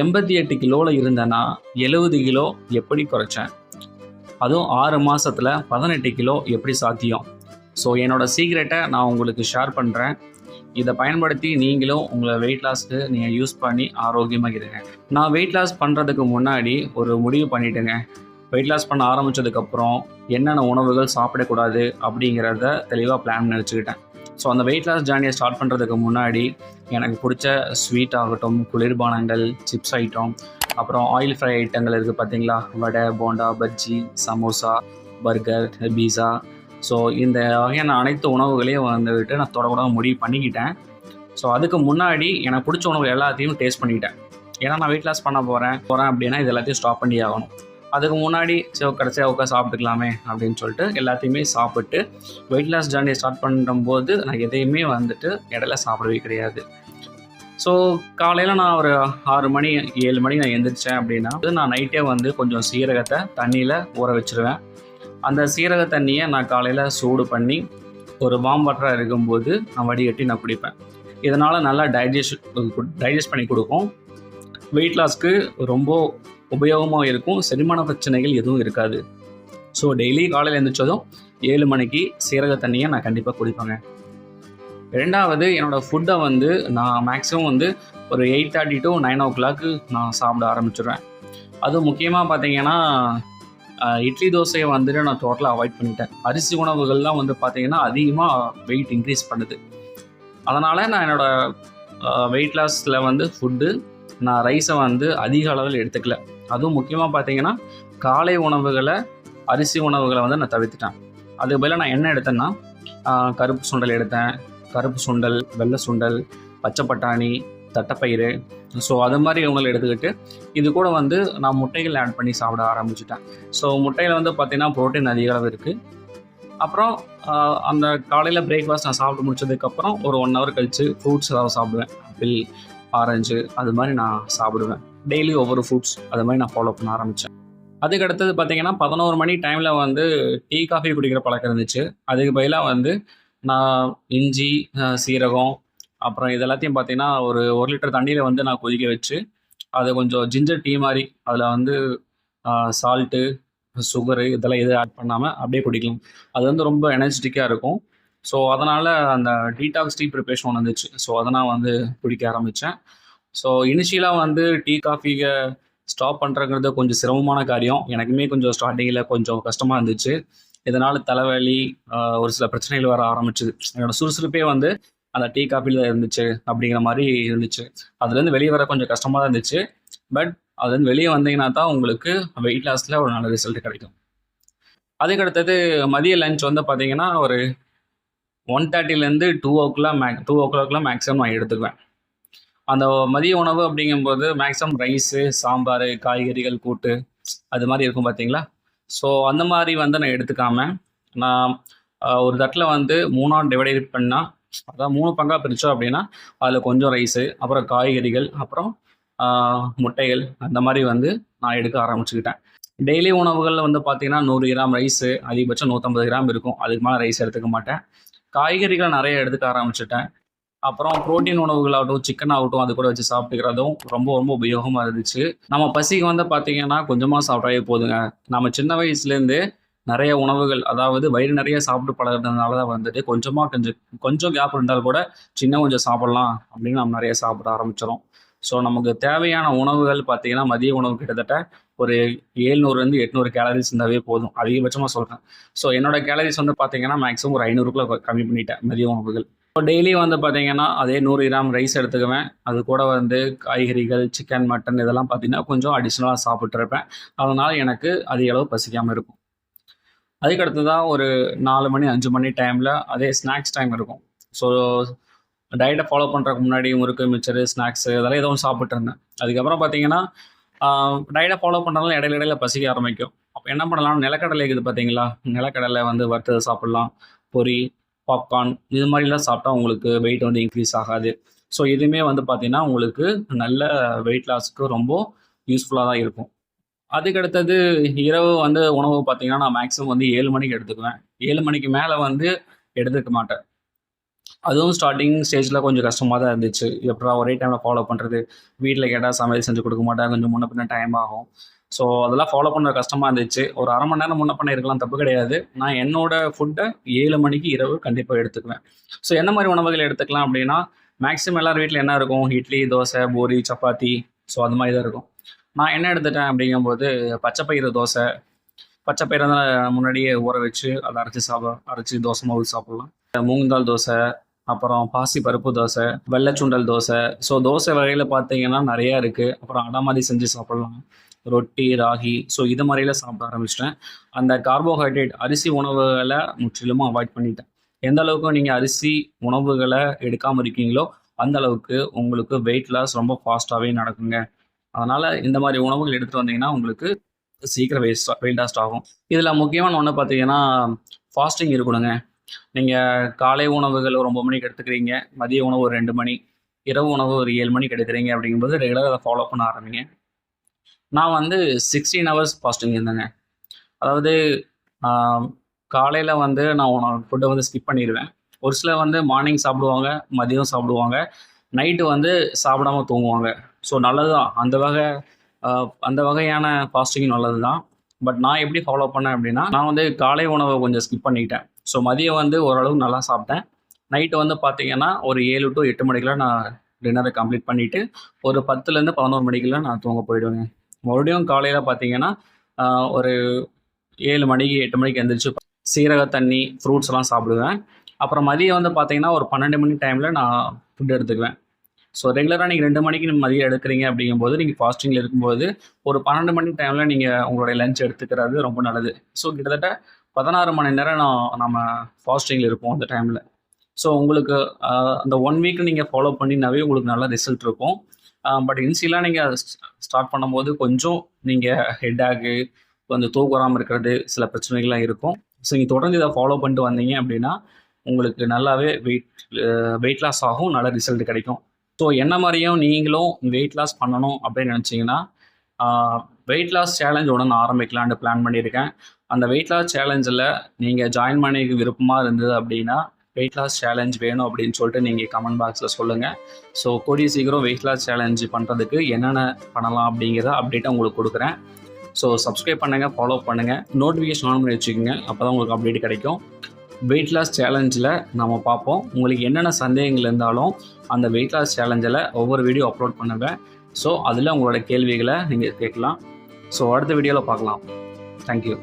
எண்பத்தி எட்டு கிலோவில் இருந்தேன்னா எழுபது கிலோ எப்படி குறைச்சேன்? அதுவும் ஆறு மாசத்துல பதினெட்டு கிலோ எப்படி சாத்தியம்? ஸோ என்னோட சீக்ரெட்டை நான் உங்களுக்கு ஷேர் பண்ணுறேன் இதை பயன்படுத்தி நீங்களும் உங்களை வெயிட் லாஸ்க்கு நீங்கள் யூஸ் பண்ணி ஆரோக்கியமாக இருங்க. நான் வெயிட் லாஸ் பண்ணுறதுக்கு முன்னாடி ஒரு முடிவு பண்ணிட்டேங்க. வெயிட் லாஸ் பண்ண ஆரம்பிச்சதுக்கப்புறம் என்னென்ன உணவுகள் சாப்பிடக்கூடாது அப்படிங்கிறத தெளிவாக பிளான் நினச்சிக்கிட்டேன் ஸோ அந்த வெயிட் லாஸ் ஜேர்னியை ஸ்டார்ட் பண்ணுறதுக்கு முன்னாடி எனக்கு பிடிச்ச ஸ்வீட் ஆகட்டும் குளிர்பானங்கள் சிப்ஸ் ஐட்டம் அப்புறம் ஆயில் ஃப்ரை ஐட்டங்கள் இருக்குது பார்த்தீங்களா vada bonda bajji samosa burger pizza so இந்த வகையான அனைத்து உணவுகளையும் வந்துட்டு நான் தொடக்கூட முடிவு பண்ணிக்கிட்டேன். ஸோ அதுக்கு முன்னாடி எனக்கு பிடிச்ச உணவு எல்லாத்தையும் டேஸ்ட் பண்ணிக்கிட்டேன். ஏன்னா நான் வெயிட் லாஸ் பண்ண போகிறேன் போகிறேன் அப்படின்னா இது எல்லாத்தையும் ஸ்டாப் பண்ணி ஆகணும். அதுக்கு முன்னாடி சரி கடைசியாக உட்காந்து சாப்பிட்டுக்கலாமே அப்படின்னு சொல்லிட்டு எல்லாத்தையுமே சாப்பிட்டு வெயிட் லாஸ் ஜேர்னி ஸ்டார்ட் பண்ணும்போது நான் எதையுமே வந்துட்டு இடையில சாப்பிடவே கிடையாது. ஸோ காலையில் நான் ஒரு ஆறு மணி ஏழு மணி நான் எந்திரிச்சேன் அப்படின்னா நான் நைட்டே வந்து கொஞ்சம் சீரகத்தை தண்ணியில் ஊற வச்சுருவேன். அந்த சீரக தண்ணியை நான் காலையில் சூடு பண்ணி ஒரு வாம் வாட்டராக இருக்கும்போது நான் வடிகட்டி நான் குடிப்பேன். இதனால் நல்லா டைஜஸ்ட் டைஜஸ்ட் பண்ணி கொடுக்கும். வெயிட் லாஸ்க்கு ரொம்ப உபயோகமாக இருக்கும் செரிமான பிரச்சனைகள் எதுவும் இருக்காது. ஸோ டெய்லி காலையில் எழுந்திரிச்சதும் ஏழு மணிக்கு சீரக தண்ணியை நான் கண்டிப்பாக குடிப்பேங்க. ரெண்டாவது என்னோடய ஃபுட்டை வந்து நான் மேக்ஸிமம் வந்து ஒரு eight thirty to nine o'clock நான் சாப்பிட ஆரம்பிச்சிடுவேன் அதுவும் முக்கியமாக பார்த்தீங்கன்னா இட்லி தோசையை வந்துட்டு நான் டோட்டலாக அவாய்ட் பண்ணிட்டேன். அரிசி உணவுகள்லாம் வந்து பார்த்தீங்கன்னா அதிகமாக வெயிட் இன்க்ரீஸ் பண்ணுது. அதனால் நான் என்னோடய வெயிட் லாஸில் வந்து ஃபுட்டு நான் ரைஸை வந்து அதிக அளவில் எடுத்துக்கல. அதுவும் முக்கியமாக பார்த்தீங்கன்னா காலை உணவுகளை அரிசி உணவுகளை வந்து நான் தவிர்த்துட்டேன். அதுக்கு பதிலாக நான் என்ன எடுத்தேன்னா கருப்பு சுண்டல் எடுத்தேன். கருப்பு சுண்டல் வெள்ளை சுண்டல் பச்சை பட்டாணி தட்டைப்பயிறு. ஸோ அது மாதிரி உணவு எடுத்துக்கிட்டு இது கூட வந்து நான் முட்டைகள் ஆட் பண்ணி சாப்பிட ஆரம்பிச்சிட்டேன். ஸோ முட்டையில் வந்து பார்த்திங்கன்னா ப்ரோட்டீன் அதிக அளவு இருக்குது அப்புறம் அந்த காலையில் பிரேக்ஃபாஸ்ட் நான் சாப்பிட்டு முடிச்சதுக்கப்புறம் ஒரு ஒன் ஹவர் கழித்து ஃப்ரூட்ஸ் ஏதாவது சாப்பிடுவேன். ஆப்பிள் ஆரஞ்சு அது மாதிரி நான் சாப்பிடுவேன். டெய்லி ஒவ்வொரு ஃப்ரூட்ஸ் அது மாதிரி நான் ஃபாலோ பண்ண ஆரம்பித்தேன் அதுக்கு அடுத்தது பார்த்தீங்கன்னா பதினோரு மணி டைமில் வந்து டீ காஃபி குடிக்கிற பழக்கம் இருந்துச்சு. அதுக்கு பதிலாக வந்து நான் இஞ்சி சீரகம் அப்புறம் இது எல்லாத்தையும் பார்த்தீங்கன்னா ஒரு ஒரு லிட்டர் தண்ணியில் வந்து நான் கொதிக்க வச்சு அதை கொஞ்சம் ஜிஞ்சர் டீ மாதிரி அதில் வந்து சால்ட்டு சுகரு இதெல்லாம் எதுவும் ஆட் பண்ணாமல் அப்படியே குடிக்கலாம். அது வந்து ரொம்ப எனர்ஜெட்டிக்காக இருக்கும். ஸோ அதனால் அந்த டீடாக்ஸ் டீ ப்ரிப்பரேஷன் ஒன்று வந்துச்சு. ஸோ அதை நான் வந்து குடிக்க ஆரம்பித்தேன் ஸோ இனிஷியலாக வந்து டீ காஃபியை ஸ்டாப் பண்ணுறங்கிறது கொஞ்சம் சிரமமான காரியம். எனக்குமே கொஞ்சம் ஸ்டார்டிங்கில் கொஞ்சம் கஷ்டமாக இருந்துச்சு. இதனால் தலைவலி ஒரு சில பிரச்சனைகள் வர ஆரம்பிச்சுது. என்னோடய சுறுசுறுப்பே வந்து அந்த டீ காஃபியில் இருந்துச்சு அப்படிங்கிற மாதிரி இருந்துச்சு. அதுலேருந்து வெளியே வர கொஞ்சம் கஷ்டமாக தான் இருந்துச்சு. பட் அதுலேருந்து வெளியே வந்தீங்கன்னா தான் உங்களுக்கு வெயிட் லாஸில் ஒரு நல்ல ரிசல்ட் கிடைக்கும். அதுக்கு அடுத்தது மதிய லஞ்ச் வந்து பார்த்தீங்கன்னா ஒரு ஒன் தேர்ட்டிலேருந்து two o'clock max two ஓ கிளாக்லாம் மேக்ஸிமம் நான் எடுத்துக்குவேன். அந்த மதிய உணவு அப்படிங்கும்போது மேக்ஸிமம் ரைஸு சாம்பார் காய்கறிகள் கூட்டு அது மாதிரி இருக்கும் பார்த்தீங்களா ஸோ அந்த மாதிரி வந்து நான் எடுத்துக்காம நான் ஒரு தட்டில் வந்து மூணாக டிவைடேட் பண்ணால் அதான் மூணு பங்காக பிரித்தோம் அப்படின்னா அதில் கொஞ்சம் ரைஸு அப்புறம் காய்கறிகள் அப்புறம் முட்டைகள் அந்த மாதிரி வந்து நான் எடுக்க ஆரம்பிச்சுக்கிட்டேன். டெய்லி உணவுகளில் வந்து பார்த்தீங்கன்னா நூறு கிராம் ரைஸு அதிகபட்சம் நூற்றம்பது கிராம் இருக்கும். அதுக்கு மேலே ரைஸ் எடுத்துக்க மாட்டேன். காய்கறிகள் நிறைய எடுத்துக்க ஆரம்பிச்சிட்டேன். அப்புறம் புரோட்டீன் உணவுகளாகட்டும் சிக்கன் ஆகட்டும் அது கூட வச்சு சாப்பிட்டுக்கிறதும் ரொம்ப ரொம்ப உபயோகமாக இருந்துச்சு. நம்ம பசிக்கு வந்து பார்த்தீங்கன்னா கொஞ்சமாக சாப்பிட்டாவே போதுங்க. நம்ம சின்ன வயசுலேருந்து நிறைய உணவுகள் அதாவது வயிறு நிறைய சாப்பிட்டு பழகிறதுனால தான் வந்துட்டு கொஞ்சமாக கொஞ்சம் கொஞ்சம் கேப் இருந்தால் கூட சின்ன கொஞ்சம் சாப்பிட்லாம் அப்படின்னு நம்ம நிறைய சாப்பிட ஆரம்பிச்சிடும் ஸோ நமக்கு தேவையான உணவுகள் பார்த்தீங்கன்னா மதிய உணவு கிட்டத்தட்ட ஒரு ஏழ்நூறுலேருந்து எட்நூறு கேலரிஸ் இருந்தாவே போதும். அதிகபட்சமாக சொல்கிறேன் ஸோ என்னோட கேலரிஸ் வந்து பார்த்தீங்கன்னா மேக்ஸிமம் ஒரு ஐநூறுக்குள்ள கம்மி பண்ணிட்டேன் மதிய உணவுகள். இப்போ டெய்லி வந்து பார்த்தீங்கன்னா அதே நூறு கிராம் ரைஸ் எடுத்துக்குவேன். அது கூட வந்து காய்கறிகள் சிக்கன் மட்டன் இதெல்லாம் பார்த்தீங்கன்னா கொஞ்சம் அடிஷ்னலாக சாப்பிட்ருப்பேன் அதனால் எனக்கு அதிக அளவு பசிக்காமல் இருக்கும். அதுக்கு தான் ஒரு நாலு மணி அஞ்சு மணி டைமில் அதே ஸ்நாக்ஸ் டைம் இருக்கும். ஸோ டயட்டை ஃபாலோ பண்ணுறதுக்கு முன்னாடி முறுக்கு மிச்சரு ஸ்நாக்ஸு இதெல்லாம் எதுவும் சாப்பிட்ருந்தேன் அதுக்கப்புறம் பார்த்தீங்கன்னா டயட்டை ஃபாலோ பண்ணுறதுனால இடையில இடையில பசிக்க ஆரம்பிக்கும். அப்போ என்ன பண்ணலாம்? நிலக்கடலை இருக்குது பார்த்தீங்களா நிலக்கடலை வந்து வறுத்தது சாப்பிட்லாம். பொரி பாப்கார்ன் இது மாதிரிலாம் சாப்பிட்டா உங்களுக்கு வெயிட் வந்து இன்க்ரீஸ் ஆகாது. ஸோ இதுவுமே வந்து பார்த்தீங்கன்னா உங்களுக்கு நல்ல வெயிட் லாஸ்க்கு ரொம்ப யூஸ்ஃபுல்லாக தான் இருக்கும். அதுக்கு அடுத்தது இரவு வந்து உணவு பார்த்தீங்கன்னா நான் மேக்ஸிமம் வந்து ஏழு மணிக்கு எடுத்துக்குவேன். ஏழு மணிக்கு மேலே வந்து எடுத்துக்க மாட்டேன். அதுவும் ஸ்டார்டிங் ஸ்டேஜில் கொஞ்சம் கஷ்டமாக தான் இருந்துச்சு. எப்படா ஒரே டைமில் ஃபாலோ பண்ணுறது வீட்டில் கேட்டால் சமையல் செஞ்சு கொடுக்க மாட்டாங்க கொஞ்சம் முன்ன பின்ன டைம் ஆகும். ஸோ அதெல்லாம் ஃபாலோ பண்ண கஷ்டமாக இருந்துச்சு. ஒரு அரை மணி நேரம் முன்ன பண்ண இருக்கலாம் தப்பு கிடையாது. நான் என்னோட ஃபுட்டை ஏழு மணிக்கு இரவு கண்டிப்பாக எடுத்துக்குவேன். ஸோ என்ன மாதிரி உணவுகள் எடுத்துக்கலாம் அப்படின்னா மேக்ஸிமம் எல்லார் வீட்டில் என்ன இருக்கும்? இட்லி தோசை பூரி சப்பாத்தி. ஸோ அது மாதிரி தான் இருக்கும். நான் என்ன எடுத்துட்டேன் அப்படிங்கும்போது பச்சைப்பயிறு தோசை. பச்சைப்பயிறு தான் முன்னாடியே ஊற வச்சு அதை அரைச்சி சாப்பிட அரைச்சி தோசை மாவு சாப்பிட்லாம். மூங்குந்தால் தோசை அப்புறம் பாசி பருப்பு தோசை வெள்ளைச்சுண்டல் தோசை. ஸோ தோசை வகையில் பார்த்தீங்கன்னா நிறையா இருக்குது அப்புறம் அடை மாதிரி செஞ்சு சாப்பிட்லாம். ரொட்டி ராகி. ஸோ இது மாதிரிலாம் சாப்பிட ஆரம்பிச்சிட்டேன். அந்த கார்போஹைட்ரேட் அரிசி உணவுகளை முற்றிலுமாக அவாய்ட் பண்ணிட்டேன். எந்த அளவுக்கு நீங்கள் அரிசி உணவுகளை எடுக்காமல் இருக்கீங்களோ அந்த அளவுக்கு உங்களுக்கு வெயிட் லாஸ் ரொம்ப ஃபாஸ்ட்டாகவே நடக்குங்க. அதனால் இந்த மாதிரி உணவுகள் எடுத்துகிட்டு வந்தீங்கன்னா உங்களுக்கு சீக்கிரம் வெயிட் வெயிட் லாஸ்ட் ஆகும். இதில் முக்கியமான ஒன்று பார்த்தீங்கன்னா ஃபாஸ்டிங் இருக்கணுங்க. நீங்கள் காலை உணவுகள் ஒரு ஒம்பது மணிக்கு எடுத்துக்கிறீங்க மதிய உணவு ஒரு ரெண்டு மணி இரவு உணவு ஒரு ஏழு மணிக்கு எடுக்கிறீங்க அப்படிங்கும்போது ரெகுலராக அதை ஃபாலோ பண்ண ஆரம்பிங்க. நான் வந்து சிக்ஸ்டீன் ஹவர்ஸ் ஃபாஸ்டிங் இருந்தேங்க. அதாவது காலையில் வந்து நான் உணவு ஃபுட்டை வந்து ஸ்கிப் பண்ணிடுவேன். ஒரு சிலர் வந்து மார்னிங் சாப்பிடுவாங்க மதியம் சாப்பிடுவாங்க நைட்டு வந்து சாப்பிடாம தூங்குவாங்க. ஸோ நல்லது தான் அந்த வகை அந்த வகையான ஃபாஸ்டிங் நல்லது தான் பட் நான் எப்படி ஃபாலோ பண்ணேன் அப்படின்னா நான் வந்து காலை உணவை கொஞ்சம் ஸ்கிப் பண்ணிட்டேன் ஸோ மதியம் வந்து ஓரளவு நல்லா சாப்பிட்டேன். நைட்டு வந்து பார்த்தீங்கன்னா ஒரு ஏழு டு எட்டு மணிக்கெலாம் நான் டின்னரை கம்ப்ளீட் பண்ணிவிட்டு ஒரு பத்துலேருந்து பதினோரு மணிக்கெல்லாம் நான் தூங்க போயிடுவேங்க. மறுபடியும் காலையில் பார்த்தீங்கன்னா ஒரு ஏழு மணிக்கு எட்டு மணிக்கு எழுந்திரிச்சு சீரக தண்ணி ஃப்ரூட்ஸ்லாம் சாப்பிடுவேன். அப்புறம் மதியம் வந்து பார்த்தீங்கன்னா ஒரு பன்னெண்டு மணி டைமில் நான் ஃபுட் எடுத்துக்குவேன். ஸோ ரெகுலராக நீங்கள் ரெண்டு மணிக்கு நீங்கள் மதியம் எடுக்கிறீங்க அப்படிங்கும்போது நீங்கள் ஃபாஸ்டிங்கில் இருக்கும்போது ஒரு பன்னெண்டு மணி டைமில் நீங்கள் உங்களுடைய லஞ்ச் எடுத்துக்கிறது ரொம்ப நல்லது. ஸோ கிட்டத்தட்ட பதினாறு மணி நேரம் நான் நம்ம ஃபாஸ்டிங்கில் இருப்போம் அந்த டைமில் ஸோ உங்களுக்கு அந்த ஒன் வீக் நீங்கள் ஃபாலோ பண்ணினாவே உங்களுக்கு நல்ல ரிசல்ட் இருக்கும். பட் இன்சியலாக நீங்கள் ஸ்டார்ட் பண்ணும்போது கொஞ்சம் நீங்கள் ஹெட்டாகு கொஞ்சம் தூக்குறாமல் இருக்கிறது சில பிரச்சனைகள்லாம் இருக்கும். ஸோ நீங்கள் தொடர்ந்து இதை ஃபாலோ பண்ணிட்டு வந்தீங்க அப்படின்னா உங்களுக்கு நல்லாவே வெயிட் வெயிட் லாஸ் ஆகும் நல்ல ரிசல்ட் கிடைக்கும். ஸோ என்ன மாதிரியும் நீங்களும் வெயிட் லாஸ் பண்ணணும் அப்படின்னு நினச்சிங்கன்னா வெயிட் லாஸ் சேலஞ்ச் ஒன்று நான் ஆரம்பிக்கலான்னு பிளான் பண்ணியிருக்கேன். அந்த வெயிட் லாஸ் சேலஞ்சில் நீங்கள் ஜாயின் பண்ணிக்க விருப்பமாக இருந்தது அப்படின்னா வெயிட் லாஸ் சேலஞ்ச் வேணும் அப்படின்னு சொல்லிட்டு நீங்கள் கமெண்ட் பாக்ஸில் சொல்லுங்கள் ஸோ கூடிய சீக்கிரம் வெயிட் லாஸ் சேலஞ்ச் பண்ணுறதுக்கு என்னென்ன பண்ணலாம் அப்படிங்கிறத அப்டேட்டை உங்களுக்கு கொடுக்குறேன். ஸோ சப்ஸ்கிரைப் பண்ணுங்கள் ஃபாலோ பண்ணுங்கள் நோட்டிஃபிகேஷன் ஆன் பண்ணி வச்சுக்கோங்க அப்போ தான் உங்களுக்கு அப்டேட் கிடைக்கும். வெயிட் லாஸ் சேலஞ்சில் நம்ம பார்ப்போம். உங்களுக்கு என்னென்ன சந்தேகங்கள் இருந்தாலும் அந்த வெயிட் லாஸ் சேலஞ்சில் ஒவ்வொரு வீடியோ அப்லோட் பண்ணுவேன் ஸோ அதில் உங்களோட கேள்விகளை நீங்கள் கேட்கலாம். ஸோ அடுத்த வீடியோவில் பார்க்கலாம். தேங்க்யூ